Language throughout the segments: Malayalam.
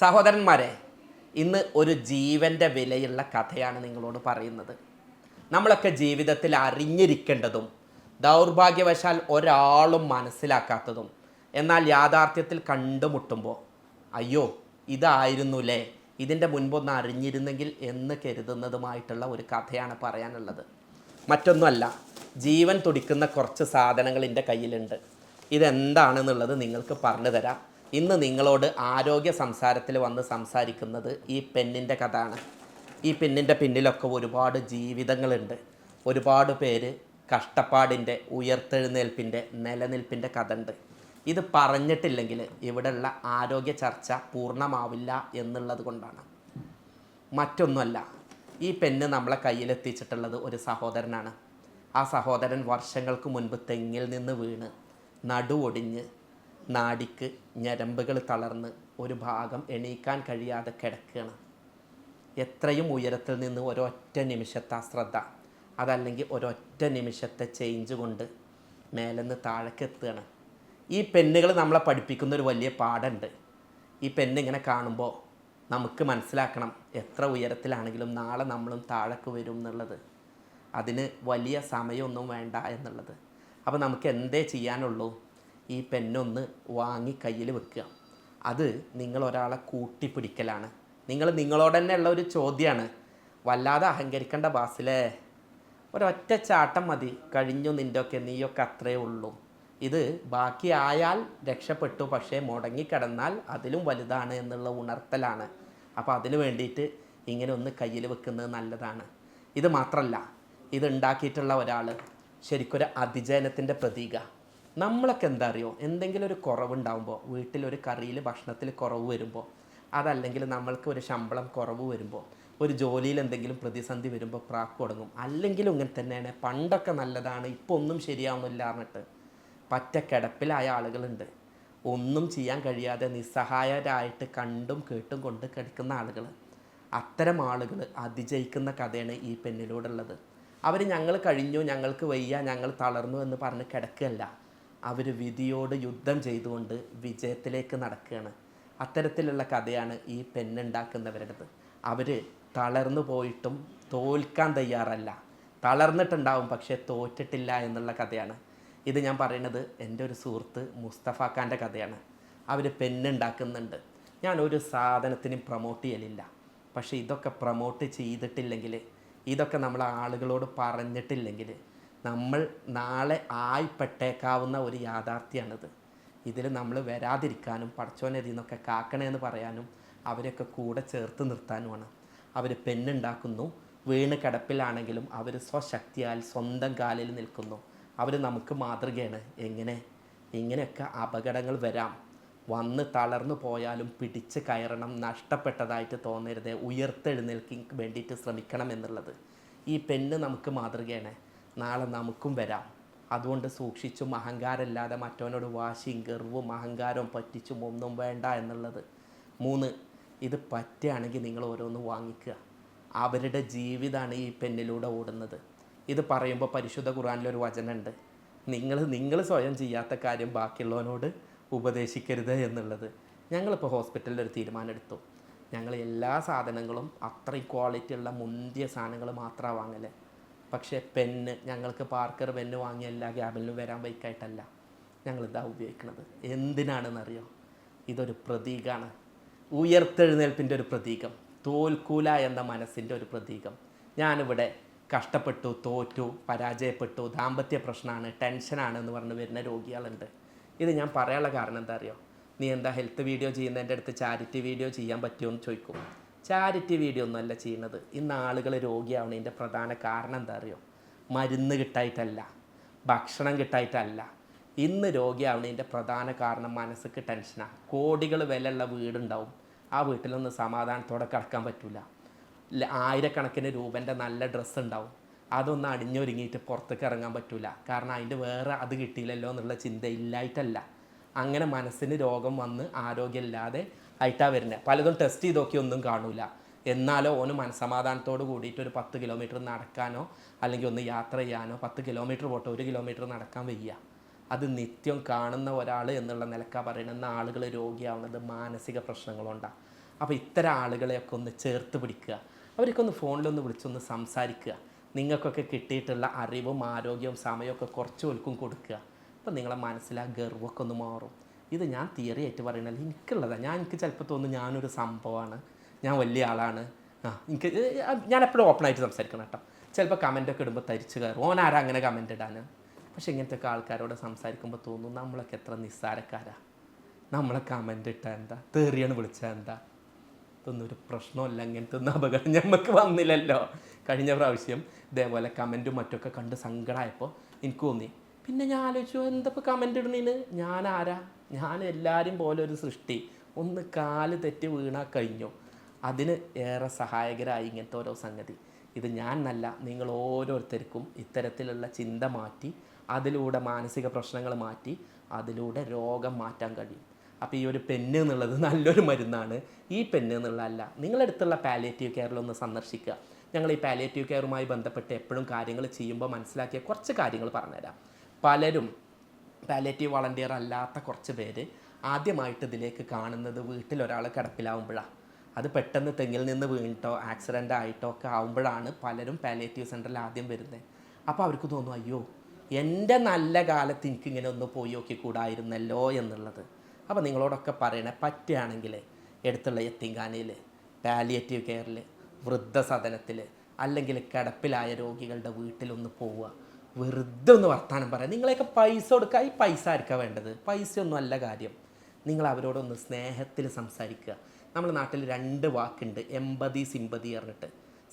സഹോദരന്മാരെ ഇന്ന് ഒരു ജീവന്റെ വിലയുള്ള കഥയാണ് നിങ്ങളോട് പറയുന്നത്. നമ്മളൊക്കെ ജീവിതത്തിൽ അറിഞ്ഞിരിക്കേണ്ടതും ദൗർഭാഗ്യവശാൽ ഒരാളും മനസ്സിലാക്കാത്തതും എന്നാൽ യാഥാർത്ഥ്യത്തിൽ കണ്ടുമുട്ടുമ്പോൾ അയ്യോ ഇതായിരുന്നുല്ലേ ഇതിന്റെ മുൻപൊന്ന് അറിഞ്ഞിരുന്നെങ്കിൽ എന്ന് കരുതുന്നതുമായിട്ടുള്ള ഒരു കഥയാണ് പറയാനുള്ളത്. മറ്റൊന്നുമല്ല ജീവൻ തുടിക്കുന്ന കുറച്ച് സാധനങ്ങൾ എന്റെ കയ്യിലുണ്ട്. ഇതെന്താണെന്നുള്ളത് നിങ്ങൾക്ക് പറഞ്ഞു തരാം. ഇന്ന് നിങ്ങളോട് ആരോഗ്യ സംസാരത്തിൽ വന്ന് സംസാരിക്കുന്നത് ഈ പെണ്ണിന്റെ കഥയാണ്. ഈ പെണ്ണിന്റെ പിന്നിലൊക്കെ ഒരുപാട് ജീവിതങ്ങളുണ്ട്. ഒരുപാട് പേര് കഷ്ടപ്പാടിന്റെ ഉയർത്തെഴുന്നേൽപ്പിന്റെ നിലനിൽപ്പിന്റെ കഥ ഉണ്ട് ഇത് പറഞ്ഞിട്ടില്ലെങ്കിൽ ഇവിടെയുള്ള ആരോഗ്യ ചർച്ച പൂർണമാവില്ല എന്നുള്ളത് കൊണ്ടാണ്. മറ്റൊന്നുമല്ല ഈ പെണ്ണ് നമ്മളെ കയ്യിലെത്തിച്ചിട്ടുള്ളത് ഒരു സഹോദരനാണ്. ആ സഹോദരൻ വർഷങ്ങൾക്ക് മുൻപ് തെങ്ങിൽ നിന്ന് വീണ് നടുവൊടിഞ്ഞ് നാടിക്ക് ഞരമ്പുകൾ തളർന്ന് ഒരു ഭാഗം എണീക്കാൻ കഴിയാതെ കിടക്കുകയാണ്. എത്രയും ഉയരത്തിൽ നിന്ന് ഒരൊറ്റ നിമിഷത്തെ അശ്രദ്ധ അതല്ലെങ്കിൽ ഒരൊറ്റ നിമിഷത്തെ ചേഞ്ച് കൊണ്ട് മേലെന്ന് താഴേക്ക് എത്തുകയാണ്. ഈ പെണ്ണുകൾ നമ്മളെ പഠിപ്പിക്കുന്ന ഒരു വലിയ പാഠമുണ്ട്. ഈ പെണ്ണിങ്ങനെ കാണുമ്പോൾ നമുക്ക് മനസ്സിലാക്കണം എത്ര ഉയരത്തിലാണെങ്കിലും നാളെ നമ്മളും താഴേക്ക് വരും എന്നുള്ളത്. അതിന് വലിയ സമയമൊന്നും വേണ്ട എന്നുള്ളത്. അപ്പോൾ നമുക്ക് എന്തേ ചെയ്യാനുള്ളൂ? ഈ പെന്നൊന്ന് വാങ്ങി കയ്യിൽ വെക്കുക. അത് നിങ്ങൾ ഒരാളെ കൂട്ടിപ്പിടിക്കലാണ്. നിങ്ങൾ നിങ്ങളോട് തന്നെ ഉള്ള ഒരു ചോദ്യമാണ് വല്ലാതെ അഹങ്കരിക്കേണ്ട ബാസിലേ. ഒരൊറ്റ ചാട്ടം മതി. കഴിഞ്ഞു നിന്റെയൊക്കെ നീയൊക്കെ അത്രേ ഉള്ളൂ. ഇത് ബാക്കി ആയാൽ രക്ഷപ്പെട്ടു പക്ഷേ മുടങ്ങിക്കിടന്നാൽ അതിലും വലുതാണ് എന്നുള്ള ഉണർത്തലാണ്. അപ്പോൾ അതിന് വേണ്ടിയിട്ട് ഇങ്ങനെ ഒന്ന് കയ്യിൽ വെക്കുന്നത് നല്ലതാണ്. ഇത് മാത്രമല്ല ഇത് ഉണ്ടാക്കിയിട്ടുള്ള ഒരാൾ ശരിക്കൊരു അതിജയനത്തിന്റെ പ്രതീക. നമ്മളൊക്കെ എന്താ അറിയോ? എന്തെങ്കിലും ഒരു കുറവുണ്ടാകുമ്പോൾ വീട്ടിലൊരു കറിയിൽ ഭക്ഷണത്തിൽ കുറവ് വരുമ്പോൾ അതല്ലെങ്കിൽ നമ്മൾക്ക് ഒരു ശമ്പളം കുറവ് വരുമ്പോൾ ഒരു ജോലിയിൽ എന്തെങ്കിലും പ്രതിസന്ധി വരുമ്പോൾ പ്രാക്ക് തുടങ്ങും. അല്ലെങ്കിലും ഇങ്ങനെ തന്നെയാണ്. പണ്ടൊക്കെ നല്ലതാണ് ഇപ്പോൾ ഒന്നും ശരിയാവുന്നില്ല എന്നിട്ട് പറ്റ കിടപ്പിലായ ആളുകളുണ്ട്. ഒന്നും ചെയ്യാൻ കഴിയാതെ നിസ്സഹായരായിട്ട് കണ്ടും കേട്ടും കൊണ്ട് കിടക്കുന്ന ആളുകൾ അത്തരം ആളുകൾ അതിജയിക്കുന്ന കഥയാണ് ഈ പെണ്ണിലൂടെ ഉള്ളത്. അവർ ഞങ്ങൾ കഴിഞ്ഞു ഞങ്ങൾക്ക് വയ്യ ഞങ്ങൾ തളർന്നു എന്ന് പറഞ്ഞ് കിടക്കുകയല്ല. അവർ വിധിയോട് യുദ്ധം ചെയ്തുകൊണ്ട് വിജയത്തിലേക്ക് നടക്കുകയാണ്. അത്തരത്തിലുള്ള കഥയാണ് ഈ പെണ്ണുണ്ടാക്കുന്നവരുടേത്. അവർ തളർന്നു പോയിട്ടും തോൽക്കാൻ തയ്യാറല്ല. തളർന്നിട്ടുണ്ടാവും പക്ഷേ തോറ്റിട്ടില്ല എന്നുള്ള കഥയാണ്. ഇത് ഞാൻ പറയുന്നത് എന്റെ ഒരു സുഹൃത്ത് മുസ്തഫ ഖാന്റെ കഥയാണ്. അവർ പെണ്ണുണ്ടാക്കുന്നുണ്ട്. ഞാൻ ഒരു സാധനത്തിനും പ്രൊമോട്ട് ചെയ്യലില്ല. പക്ഷേ ഇതൊക്കെ പ്രൊമോട്ട് ചെയ്തിട്ടില്ലെങ്കിൽ ഇതൊക്കെ നമ്മൾ ആളുകളോട് പറഞ്ഞിട്ടില്ലെങ്കിൽ നമ്മൾ നാളെ ആയിപ്പെട്ടേക്കാവുന്ന ഒരു യാഥാർത്ഥ്യമാണിത് ഇതിൽ നമ്മൾ വരാതിരിക്കാനും പടച്ചോനെ ഇതിൽ നിന്നൊക്കെ കാക്കണേന്ന് പറയാനും അവരൊക്കെ കൂടെ ചേർത്ത് നിർത്താനുമാണ്. അവർ പെണ്ണുണ്ടാക്കുന്നു വീണ് കിടപ്പിലാണെങ്കിലും അവർ സ്വശക്തിയാൽ സ്വന്തം കാലിൽ നിൽക്കുന്നു. അവർ നമുക്ക് മാതൃകയാണ്. എങ്ങനെ? ഇങ്ങനെയൊക്കെ അപകടങ്ങൾ വരാം. വന്ന് തളർന്നു പോയാലും പിടിച്ച് കയറണം നഷ്ടപ്പെട്ടതായിട്ട് തോന്നരുത്. ഉയർത്തെഴുന്നേൽക്കി വേണ്ടിയിട്ട് ശ്രമിക്കണം എന്നുള്ളത്. ഈ പെണ്ണ് നമുക്ക് മാതൃകയാണ്. നാളെ നമുക്കും വരാം. അതുകൊണ്ട് സൂക്ഷിച്ചും അഹങ്കാരമില്ലാതെ മറ്റവനോട് വാശിയും ഗർവും അഹങ്കാരവും പറ്റിച്ചും ഒന്നും വേണ്ട എന്നുള്ളത്. മൂന്ന് ഇത് പറ്റുകയാണെങ്കിൽ നിങ്ങൾ ഓരോന്ന് വാങ്ങിക്കുക. അവരുടെ ജീവിതമാണ് ഈ പെന്നിലൂടെ ഓടുന്നത്. ഇത് പറയുമ്പോൾ പരിശുദ്ധ ഖുറാനിലൊരു വചനമുണ്ട്. നിങ്ങൾ നിങ്ങൾ സ്വയം ചെയ്യാത്ത കാര്യം ബാക്കിയുള്ളവനോട് ഉപദേശിക്കരുത് എന്നുള്ളത്. ഞങ്ങളിപ്പോൾ ഹോസ്പിറ്റലിൽ ഒരു തീരുമാനം എടുത്തു. ഞങ്ങൾ എല്ലാ സാധനങ്ങളും അത്രയും ക്വാളിറ്റി ഉള്ള മുന്തിയ സാധനങ്ങൾ മാത്രമാണ് വാങ്ങൽ. പക്ഷേ പെന്ന് ഞങ്ങൾക്ക് പാർക്കർ പെന്ന് വാങ്ങിയ എല്ലാ ക്യാബിനിലും വരാൻ ബൈക്കായിട്ടല്ല ഞങ്ങളിതാ ഉപയോഗിക്കുന്നത് എന്തിനാണെന്നറിയോ? ഇതൊരു പ്രതീകമാണ് ഉയർത്തെഴുന്നേൽപ്പിന്റെ ഒരു പ്രതീകം. തോൽക്കൂല എന്ന മനസ്സിന്റെ ഒരു പ്രതീകം. ഞാനിവിടെ കഷ്ടപ്പെട്ടു തോറ്റു പരാജയപ്പെട്ടു ദാമ്പത്യ പ്രശ്നമാണ് ടെൻഷനാണ് എന്ന് പറഞ്ഞ് വരുന്ന രോഗികളുണ്ട്. ഇത് ഞാൻ പറയാനുള്ള കാരണം എന്താ അറിയോ? നീ എന്താ ഹെൽത്ത് വീഡിയോ ചെയ്യുന്നതിന്റെ അടുത്ത് ചാരിറ്റി വീഡിയോ ചെയ്യാൻ പറ്റുമോ എന്ന് ചോദിക്കും. ചാരിറ്റി വീഡിയോ ഒന്നുമല്ല ചെയ്യുന്നത്. ഇന്ന് ആളുകൾ രോഗിയാവുന്നതിന്റെ പ്രധാന കാരണം എന്താ അറിയോ? മരുന്ന് കിട്ടായിട്ടല്ല ഭക്ഷണം കിട്ടായിട്ടല്ല. ഇന്ന് രോഗിയാവുന്നതിന്റെ പ്രധാന കാരണം മനസ്സിക്ക് ടെൻഷനാണ് കോടികൾ വിലയുള്ള വീടുണ്ടാവും. ആ വീട്ടിലൊന്ന് സമാധാനത്തോടെ കിടക്കാൻ പറ്റില്ല ആയിരക്കണക്കിന് രൂപന്റെ നല്ല ഡ്രസ്സ് ഉണ്ടാവും അതൊന്നും അടിഞ്ഞൊരുങ്ങിയിട്ട് പുറത്തേക്ക് ഇറങ്ങാൻ പറ്റില്ല കാരണം അതിന്റെ വേറെ അത് കിട്ടിയില്ലല്ലോ എന്നുള്ള ചിന്ത ഇല്ലായിട്ടല്ല അങ്ങനെ മനസ്സിന് രോഗം വന്ന് ആരോഗ്യമില്ലാതെ ആയിട്ടാണ് വരുന്നത് പലതും ടെസ്റ്റ് ചെയ്ത് നോക്കി ഒന്നും കാണൂല. എന്നാലോ ഓന് മനസമാധാനത്തോട് കൂടിയിട്ട് ഒരു പത്ത് കിലോമീറ്റർ നടക്കാനോ അല്ലെങ്കിൽ ഒന്ന് യാത്ര ചെയ്യാനോ പത്ത് കിലോമീറ്റർ പോട്ടെ ഒരു കിലോമീറ്റർ നടക്കാൻ വയ്യ. അത് നിത്യം കാണുന്ന ഒരാൾ എന്നുള്ള നിലക്കാണ് പറയുന്നത് ആളുകൾ രോഗിയാവുന്നത് മാനസിക പ്രശ്നങ്ങളുണ്ടാണ് അപ്പോൾ ഇത്തരം ആളുകളെയൊക്കെ ഒന്ന് ചേർത്ത് പിടിക്കുക. അവരൊക്കെ ഒന്ന് ഫോണിലൊന്ന് വിളിച്ചൊന്ന് സംസാരിക്കുക. നിങ്ങൾക്കൊക്കെ കിട്ടിയിട്ടുള്ള അറിവും ആരോഗ്യവും സമയമൊക്കെ കുറച്ച് ഒൽക്കും കൊടുക്കുക. അപ്പോൾ നിങ്ങളെ മനസ്സിൽ ആ ഗർവൊക്കെ ഒന്ന് മാറും. ഇത് ഞാൻ തിയറി ആയിട്ട് പറയണല്ല എനിക്കുള്ളതാണ് ഞാൻ എനിക്ക് ചിലപ്പോൾ തോന്നുന്നു ഞാനൊരു സംഭവമാണ്. ഞാൻ വലിയ ആളാണ്. ആ എനിക്ക് ഞാൻ എപ്പോഴും ഓപ്പൺ ആയിട്ട് സംസാരിക്കണം കേട്ടോ. ചിലപ്പോൾ കമന്റൊക്കെ ഇടുമ്പോൾ തരിച്ചു കയറും. ഓൻ ആരാ അങ്ങനെ കമന്റ് ഇടാൻ പക്ഷെ ഇങ്ങനത്തെ ഒക്കെ ആൾക്കാരോട് സംസാരിക്കുമ്പോൾ തോന്നും നമ്മളൊക്കെ എത്ര നിസ്സാരക്കാരാ. നമ്മളെ കമന്റ് ഇട്ടാൽ എന്താ? തേറിയാണ് വിളിച്ചാൽ എന്താ? ഇതൊന്നും ഒരു പ്രശ്നമല്ല ഇങ്ങനത്തെ ഒന്നും അപകടം ഞമ്മക്ക് വന്നില്ലല്ലോ. കഴിഞ്ഞ പ്രാവശ്യം ഇതേപോലെ കമന്റും മറ്റൊക്കെ കണ്ട് സങ്കടമായപ്പോൾ എനിക്ക് തോന്നി പിന്നെ ഞാൻ ആലോചിച്ചു എന്തപ്പോൾ കമന്റ് ഇടുന്നതിന് ഞാൻ ആരാ? ഞാൻ എല്ലാവരും പോലെ ഒരു സൃഷ്ടി. ഒന്ന് കാൽ തെറ്റി വീണാൽ കഴിഞ്ഞു? അതിന് ഏറെ സഹായകരായി ഇങ്ങനത്തെ ഓരോ സംഗതി. ഇത് ഞാൻ നല്ല നിങ്ങൾ ഓരോരുത്തർക്കും ഇത്തരത്തിലുള്ള ചിന്ത മാറ്റി അതിലൂടെ മാനസിക പ്രശ്നങ്ങൾ മാറ്റി അതിലൂടെ രോഗം മാറ്റാൻ കഴിയും. അപ്പോൾ ഈ ഒരു പെന്ന് എന്നുള്ളത് നല്ലൊരു മരുന്നാണ്. ഈ പെന്ന് എന്നുള്ളതല്ല നിങ്ങളടുത്തുള്ള പാലിയേറ്റീവ് കെയറിലൊന്ന് സന്ദർശിക്കുക. ഞങ്ങൾ ഈ പാലിയേറ്റീവ് കെയറുമായി ബന്ധപ്പെട്ട് എപ്പോഴും കാര്യങ്ങൾ ചെയ്യുമ്പോൾ മനസ്സിലാക്കിയ കുറച്ച് കാര്യങ്ങൾ പറഞ്ഞുതരാം. പലരും പാലേറ്റീവ് വളണ്ടിയർ അല്ലാത്ത കുറച്ച് പേര് ആദ്യമായിട്ട് ഇതിലേക്ക് കാണുന്നത് വീട്ടിൽ ഒരാൾ കിടപ്പിലാവുമ്പോഴാണ് അത് പെട്ടെന്ന് തെങ്ങിൽ നിന്ന് വീണിട്ടോ ആക്സിഡന്റ് ആയിട്ടോ ഒക്കെ ആവുമ്പോഴാണ് പലരും പാലേറ്റീവ് സെന്ററിൽ ആദ്യം വരുന്നത് അപ്പോൾ അവർക്ക് തോന്നും അയ്യോ എന്റെ നല്ല കാലത്ത് എനിക്കിങ്ങനെ ഒന്ന് പോയി നോക്കിക്കൂടായിരുന്നല്ലോ എന്നുള്ളത്. അപ്പോൾ നിങ്ങളോടൊക്കെ പറയണേ പറ്റുകയാണെങ്കിൽ എടുത്തുള്ള എത്തിങ്കാനയിൽ പാലിയേറ്റീവ് കെയറിൽ വൃദ്ധസദനത്തിൽ അല്ലെങ്കിൽ കിടപ്പിലായ രോഗികളുടെ വീട്ടിലൊന്ന് പോവുക. വെറുതെ ഒന്ന് വർത്തമാനം പറയാം. നിങ്ങളെയൊക്കെ പൈസ കൊടുക്കുക ഈ പൈസ ആർക്കാണ് വേണ്ടത്? പൈസയൊന്നും അല്ല കാര്യം. നിങ്ങൾ അവരോടൊന്ന് സ്നേഹത്തിൽ സംസാരിക്കുക. നമ്മുടെ നാട്ടിൽ രണ്ട് വാക്കുണ്ട് എമ്പതി സിമ്പതി പറഞ്ഞിട്ട്.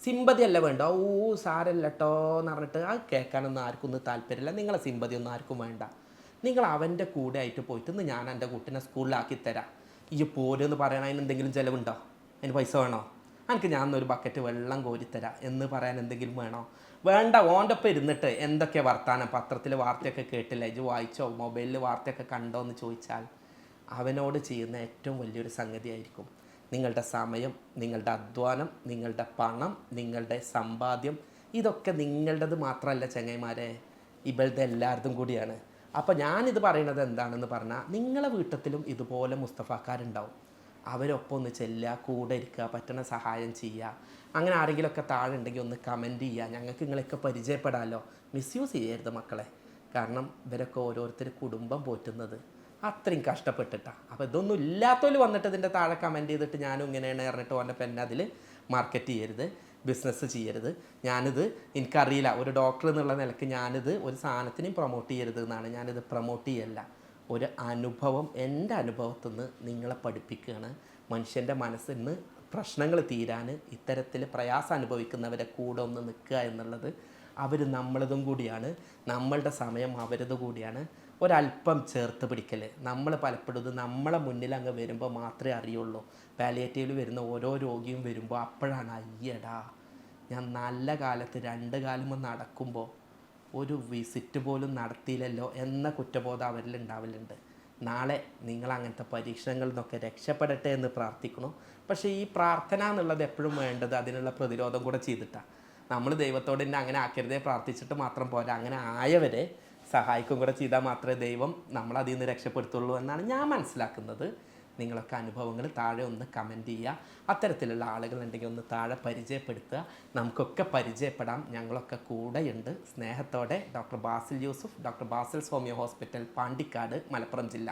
സിമ്പതി അല്ല വേണ്ട. ഓ സാരല്ല കേട്ടോ എന്ന് പറഞ്ഞിട്ട് ആ കേൾക്കാനൊന്നും ആർക്കും ഒന്നും താല്പര്യമില്ല. നിങ്ങളെ സിമ്പതി ഒന്നും ആർക്കും വേണ്ട. നിങ്ങൾ അവന്റെ കൂടെ ആയിട്ട് പോയിട്ട് ഇന്ന് ഞാൻ എന്റെ കുട്ടീനെ സ്കൂളിലാക്കി തരാം. ഈ പോരെന്ന് പറയണ അതിന് എന്തെങ്കിലും ചിലവുണ്ടോ? അതിന് പൈസ വേണോ? എനിക്ക് ഞാൻ ഒരു ബക്കറ്റ് വെള്ളം കോരിത്തരാം എന്ന് പറയാൻ എന്തെങ്കിലും വേണോ? വേണ്ട ഓന്റെ ഒപ്പം ഇരുന്നിട്ട് എന്തൊക്കെ വർത്താനം? പത്രത്തിൽ വാർത്തയൊക്കെ കേട്ടില്ല? ഇത് വായിച്ചോ? മൊബൈലിൽ വാർത്തയൊക്കെ കണ്ടോ എന്ന് ചോദിച്ചാൽ അവനോട് ചെയ്യുന്ന ഏറ്റവും വലിയൊരു സംഗതിയായിരിക്കും. നിങ്ങളുടെ സമയം നിങ്ങളുടെ അധ്വാനം നിങ്ങളുടെ പണം നിങ്ങളുടെ സമ്പാദ്യം ഇതൊക്കെ നിങ്ങളുടേത് മാത്രമല്ല ചങ്ങായിമാരെ. ഇവളുടെ എല്ലാവരുടെയും കൂടിയാണ്. അപ്പോൾ ഞാനിത് പറയുന്നത് എന്താണെന്ന് പറഞ്ഞാൽ നിങ്ങളെ വീട്ടത്തിലും ഇതുപോലെ മുസ്തഫാക്കാരുണ്ടാവും. അവരൊപ്പം ഒന്ന് ചെല്ലുക കൂടെ ഇരിക്കുക പറ്റണ സഹായം ചെയ്യുക. അങ്ങനെ ആരെങ്കിലുമൊക്കെ താഴെ ഉണ്ടെങ്കിൽ ഒന്ന് കമന്റ് ചെയ്യുക. ഞങ്ങൾക്ക് നിങ്ങളെയൊക്കെ പരിചയപ്പെടാമല്ലോ മിസ്യൂസ് ചെയ്യരുത് മക്കളെ. കാരണം ഇവരൊക്കെ ഓരോരുത്തർ കുടുംബം പോറ്റുന്നത് അത്രയും കഷ്ടപ്പെട്ടിട്ടാണ് അപ്പോൾ ഇതൊന്നും ഇല്ലാത്തവർ വന്നിട്ട് ഇതിന്റെ താഴെ കമന്റ് ചെയ്തിട്ട് ഞാനും ഇങ്ങനെയാണ് പറഞ്ഞിട്ട് ഓന്റെ പെന്നെ അതിൽ മാർക്കറ്റ് ചെയ്യരുത്. ബിസിനസ് ചെയ്യരുത്. ഞാനിത് എനിക്കറിയില്ല. ഒരു ഡോക്ടർ എന്നുള്ള നിലയ്ക്ക് ഞാനിത് ഒരു സാധനത്തിനും പ്രൊമോട്ട് ചെയ്യരുത് എന്നാണ്. ഞാനിത് പ്രൊമോട്ട് ചെയ്യല്ല. ഒരു അനുഭവം എന്റെ അനുഭവത്തിൽ നിന്ന് നിങ്ങളെ പഠിപ്പിക്കുകയാണ് മനുഷ്യന്റെ മനസ്സിൽ നിന്ന് പ്രശ്നങ്ങൾ തീരാൻ ഇത്തരത്തിൽ പ്രയാസം അനുഭവിക്കുന്നവരെ കൂടെ ഒന്ന് നിൽക്കുക എന്നുള്ളത് അവർ നമ്മളതും കൂടിയാണ്. നമ്മളുടെ സമയം അവരത് കൂടിയാണ്. ഒരല്പം ചേർത്ത് പിടിക്കൽ നമ്മൾ പലപ്പോഴും നമ്മളെ മുന്നിൽ അങ്ങ് വരുമ്പോൾ മാത്രമേ അറിയുള്ളൂ. പാലിയേറ്റീവിൽ വരുന്ന ഓരോ രോഗിയും വരുമ്പോൾ അപ്പോഴാണ് അയ്യടാ ഞാൻ നല്ല കാലത്ത് രണ്ട് കാലം നടക്കുമ്പോൾ ഒരു വിസിറ്റ് പോലും നടത്തിയില്ലല്ലോ എന്ന കുറ്റബോധം അവരിൽ ഉണ്ടാവലുണ്ട്. നാളെ നിങ്ങൾ അങ്ങനത്തെ പരീക്ഷണങ്ങളിൽ നിന്നൊക്കെ രക്ഷപ്പെടട്ടെ എന്ന് പ്രാർത്ഥിക്കണു പക്ഷേ ഈ പ്രാർത്ഥന എന്നുള്ളത് എപ്പോഴും വേണ്ടത് അതിനുള്ള പ്രതിരോധം കൂടെ ചെയ്തിട്ടാണ് നമ്മൾ ദൈവത്തോട് തന്നെ അങ്ങനെ ആക്കരുതേ പ്രാർത്ഥിച്ചിട്ട് മാത്രം പോരാ. അങ്ങനെ ആയവരെ സഹായിക്കും കൂടെ ചെയ്താൽ മാത്രമേ ദൈവം നമ്മളതിൽ നിന്ന് രക്ഷപ്പെടുത്തുള്ളൂ എന്നാണ് ഞാൻ മനസ്സിലാക്കുന്നത്. നിങ്ങളൊക്കെ അനുഭവങ്ങൾ താഴെ ഒന്ന് കമന്റ് ചെയ്യുക. അത്തരത്തിലുള്ള ആളുകളുണ്ടെങ്കിൽ ഒന്ന് താഴെ പരിചയപ്പെടുത്തുക. നമുക്കൊക്കെ പരിചയപ്പെടാം. ഞങ്ങളൊക്കെ കൂടെയുണ്ട്. സ്നേഹത്തോടെ doctor Basil Yusuf doctor Basil Soumya hospital Pandikkad Malappuram ജില്ല.